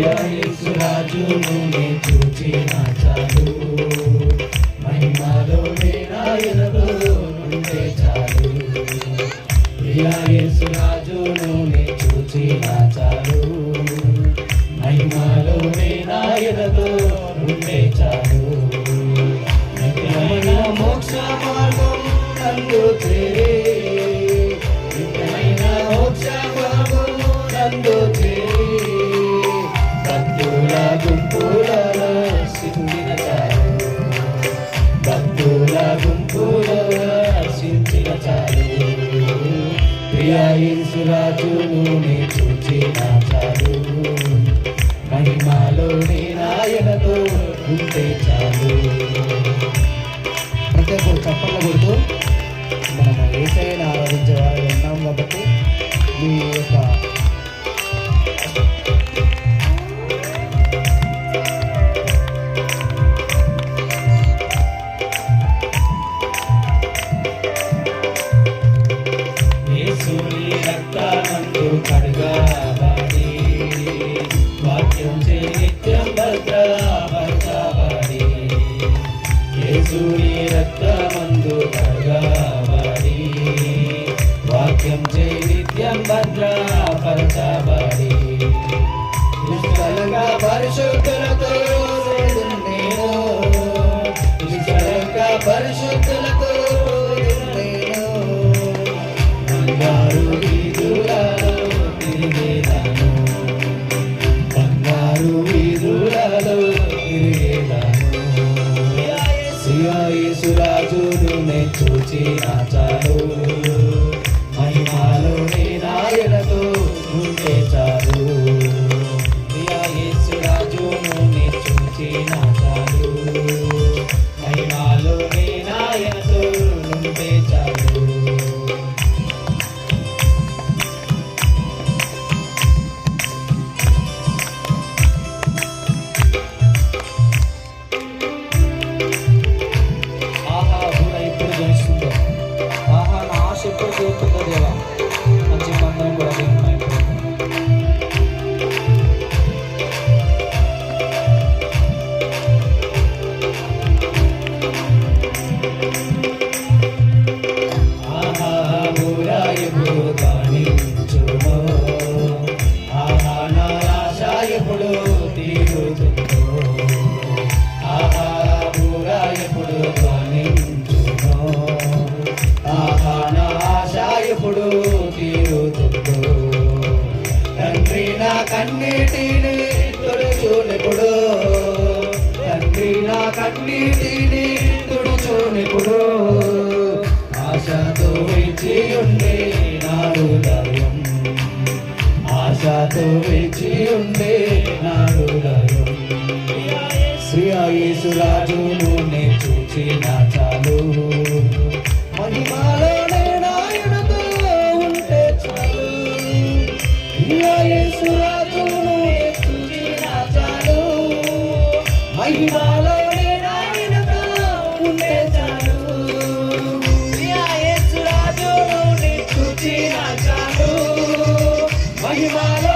యేసురాజును నే చూచిన చాలు. మహిమలో నాయనలో నుండే చాలు. ప్రియా యేసురాజును నే చూచిన చాలు. మహిమలో నుండే చాలు. యేసురాజును నే చూచిన చాలు మహిమలో నీ నాయనతో ఉంటే చాలు. ప్రతి ఒక్కరు చప్పట్లు వాక్యం నిత్యం భద్రపరచబడి యేసుని రక్తమందు కడగబడి వాక్యం చే నిత్యం భద్రపరచబడి నిష్కలంగా పరిశుద్ధులతో తిరిగేదాను యేసురాజును నే చూచిన చాలు కన్నీటిని తుడుచునెప్పుడు తండ్రి నా కన్నీటిని తుడుచునెప్పుడు ఆశతో వేచి ఉండే నాడు దయం ఆశతో వేచి ఉండే నాడు దయం శ్రీయేసురాజును నే చూచిన చాలు. మహిమాలోనే ఉంటే చాలు. చూచిన చాలు. Himala.